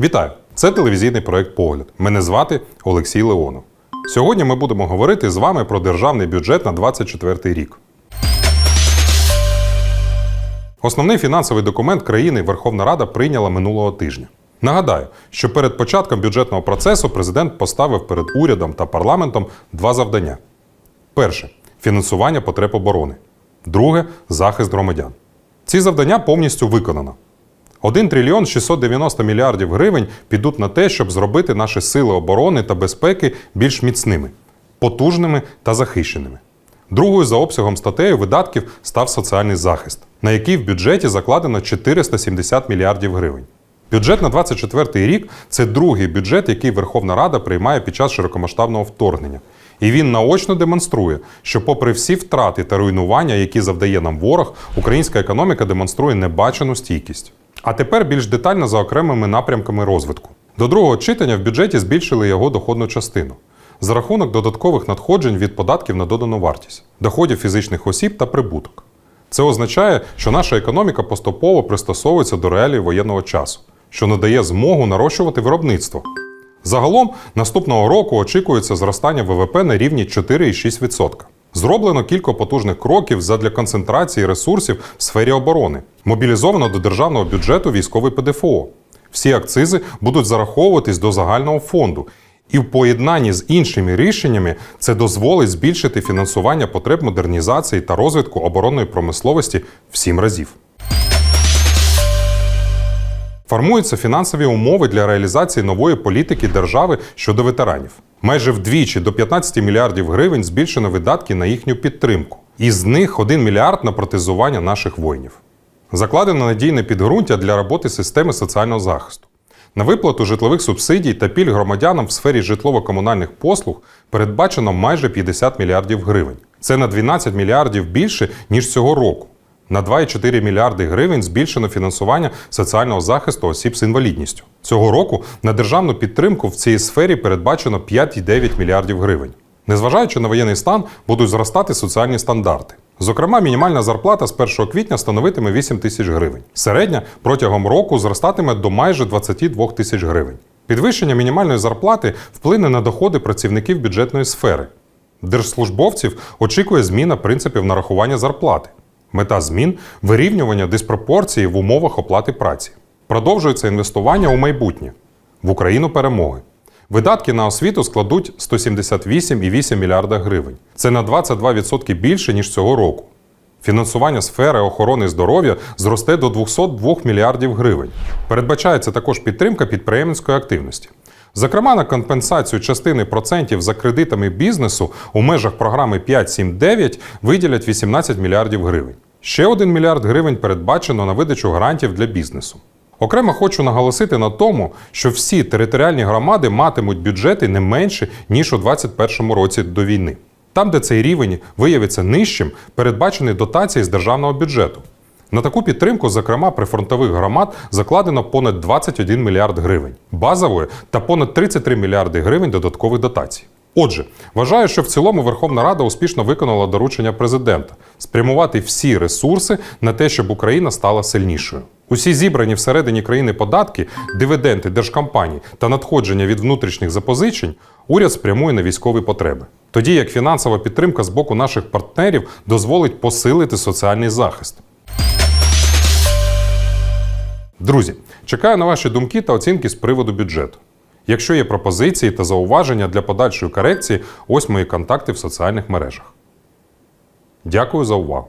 Вітаю! Це телевізійний проект Погляд. Мене звати Олексій Леонов. Сьогодні ми будемо говорити з вами про державний бюджет на 2024 рік. Основний фінансовий документ країни Верховна Рада прийняла минулого тижня. Нагадаю, що перед початком бюджетного процесу президент поставив перед урядом та парламентом два завдання: перше фінансування потреб оборони, друге захист громадян. Ці завдання повністю виконано. 1 трильйон 690 мільярдів гривень підуть на те, щоб зробити наші сили оборони та безпеки більш міцними, потужними та захищеними. Другою за обсягом статтею видатків став соціальний захист, на який в бюджеті закладено 470 мільярдів гривень. Бюджет на 2024 рік це другий бюджет, який Верховна Рада приймає під час широкомасштабного вторгнення. І він наочно демонструє, що, попри всі втрати та руйнування, які завдає нам ворог, українська економіка демонструє небачену стійкість. А тепер більш детально за окремими напрямками розвитку. До другого читання в бюджеті збільшили його доходну частину за рахунок додаткових надходжень від податків на додану вартість, доходів фізичних осіб та прибуток. Це означає, що наша економіка поступово пристосовується до реалій воєнного часу, що надає змогу нарощувати виробництво. Загалом наступного року очікується зростання ВВП на рівні 4,6%. Зроблено кілька потужних кроків задля концентрації ресурсів в сфері оборони. Мобілізовано до державного бюджету військовий ПДФО. Всі акцизи будуть зараховуватись до загального фонду. І в поєднанні з іншими рішеннями це дозволить збільшити фінансування потреб модернізації та розвитку оборонної промисловості в сім разів. Формуються фінансові умови для реалізації нової політики держави щодо ветеранів. Майже вдвічі до 15 мільярдів гривень збільшено видатки на їхню підтримку. Із них 1 мільярд на протезування наших воїнів. Закладено надійне підґрунтя для роботи системи соціального захисту. На виплату житлових субсидій та пільг громадянам в сфері житлово-комунальних послуг передбачено майже 50 мільярдів гривень. Це на 12 мільярдів більше, ніж цього року. На 2,4 мільярди гривень збільшено фінансування соціального захисту осіб з інвалідністю. Цього року на державну підтримку в цій сфері передбачено 5,9 мільярдів гривень. Незважаючи на воєнний стан, будуть зростати соціальні стандарти. Зокрема, мінімальна зарплата з 1 квітня становитиме 8 тисяч гривень. Середня протягом року зростатиме до майже 22 тисяч гривень. Підвищення мінімальної зарплати вплине на доходи працівників бюджетної сфери. Держслужбовців очікує зміна принципів нарахування зарплати. Мета змін вирівнювання диспропорції в умовах оплати праці. Продовжується інвестування у майбутнє в Україну перемоги. Видатки на освіту складуть 178,8 мільярда гривень. Це на 22% більше, ніж цього року. Фінансування сфери охорони здоров'я зросте до 202 мільярдів гривень. Передбачається також підтримка підприємницької активності. Зокрема, на компенсацію частини процентів за кредитами бізнесу у межах програми 5.7.9 виділять 18 мільярдів гривень. Ще 1 мільярд гривень передбачено на видачу грантів для бізнесу. Окремо хочу наголосити на тому, що всі територіальні громади матимуть бюджети не менше, ніж у 2021 році до війни. Там, де цей рівень виявиться нижчим, передбачені дотації з державного бюджету. На таку підтримку, зокрема, прифронтових громад закладено понад 21 мільярд гривень базової та понад 33 мільярди гривень додаткових дотацій. Отже, вважаю, що в цілому Верховна Рада успішно виконала доручення президента спрямувати всі ресурси на те, щоб Україна стала сильнішою. Усі зібрані всередині країни податки, дивіденди держкомпаній та надходження від внутрішніх запозичень уряд спрямує на військові потреби. Тоді як фінансова підтримка з боку наших партнерів дозволить посилити соціальний захист. Друзі, чекаю на ваші думки та оцінки з приводу бюджету. Якщо є пропозиції та зауваження для подальшої корекції, ось мої контакти в соціальних мережах. Дякую за увагу.